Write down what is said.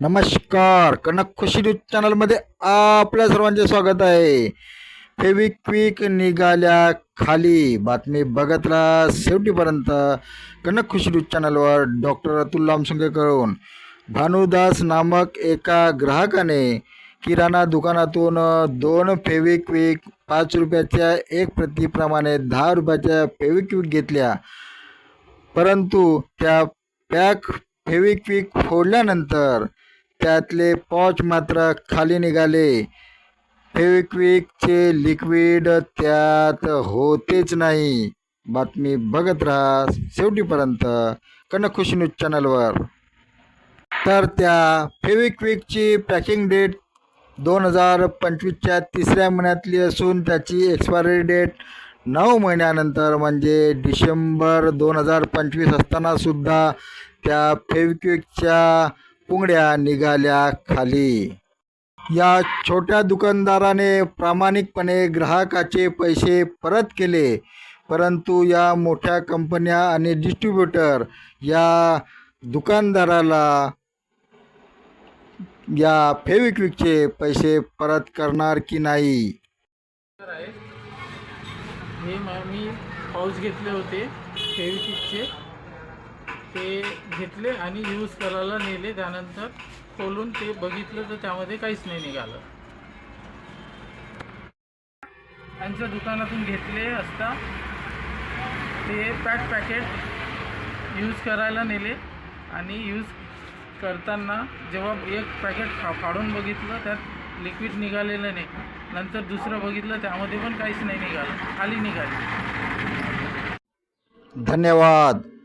नमस्कार. कनक खुशी न्यूज चॅनलमध्ये आपल्या सर्वांचे स्वागत आहे. फेविक्विक निघाल्या खाली. बातमी बघत राहा शेवटीपर्यंत कनक खुशी न्यूज चॅनलवर डॉक्टर अतुल लामसंगेकडून भानुदास नामक एका ग्राहकाने किराणा दुकानातून दोन फेविक्विक पाच रुपयाच्या एक प्रतिप्रमाणे दहा रुपयाच्या फेविक्विक घेतल्या. परंतु त्या पॅक फेविक्विक फोडल्यानंतर त्यातले पॉच मात्र खाली निघाले. फेविक्विकचे लिक्विड त्यात होतेच नाही. बातमी बघत राहा शेवटीपर्यंत कनक न्यूज चॅनलवर. तर त्या फेविक्विकची पॅकिंग डेट दोन हजार पंचवीसच्या तिसऱ्या महिन्यातली असून त्याची एक्सपायरी डेट नऊ महिन्यानंतर म्हणजे डिसेंबर दोन हजार पंचवीस असतानासुद्धा त्या फेविक्विकच्या पुंगड्या निघाल्या खाली. या छोट्या दुकानदाराने प्रामाणिकपणे ग्राहकाचे पैसे परत केले. परंतु या मोठ्या कंपन्या आणि डिस्ट्रीब्युटर या दुकानदाराला या फेविक्विकचे पैसे परत करणार की नाही? हे मी पाऊस घेतले होते फेविक्विकचे ते घेतले आणि यूज करायला नेले. त्यानंतर खोलून ते बघितलं तर त्यामध्ये काहीच नाही निघालं. त्यांच्या दुकानातून घेतले असता ते पॅक पॅकेट यूज करायला नेले. आणि यूज करताना जेव्हा एक पॅकेट फा फाडून बघितलं त्यात लिक्विड निघालेलं नाही. नंतर दुसरं बघितलं त्यामध्ये पण काहीच नाही निघालं. खाली निघाली. धन्यवाद.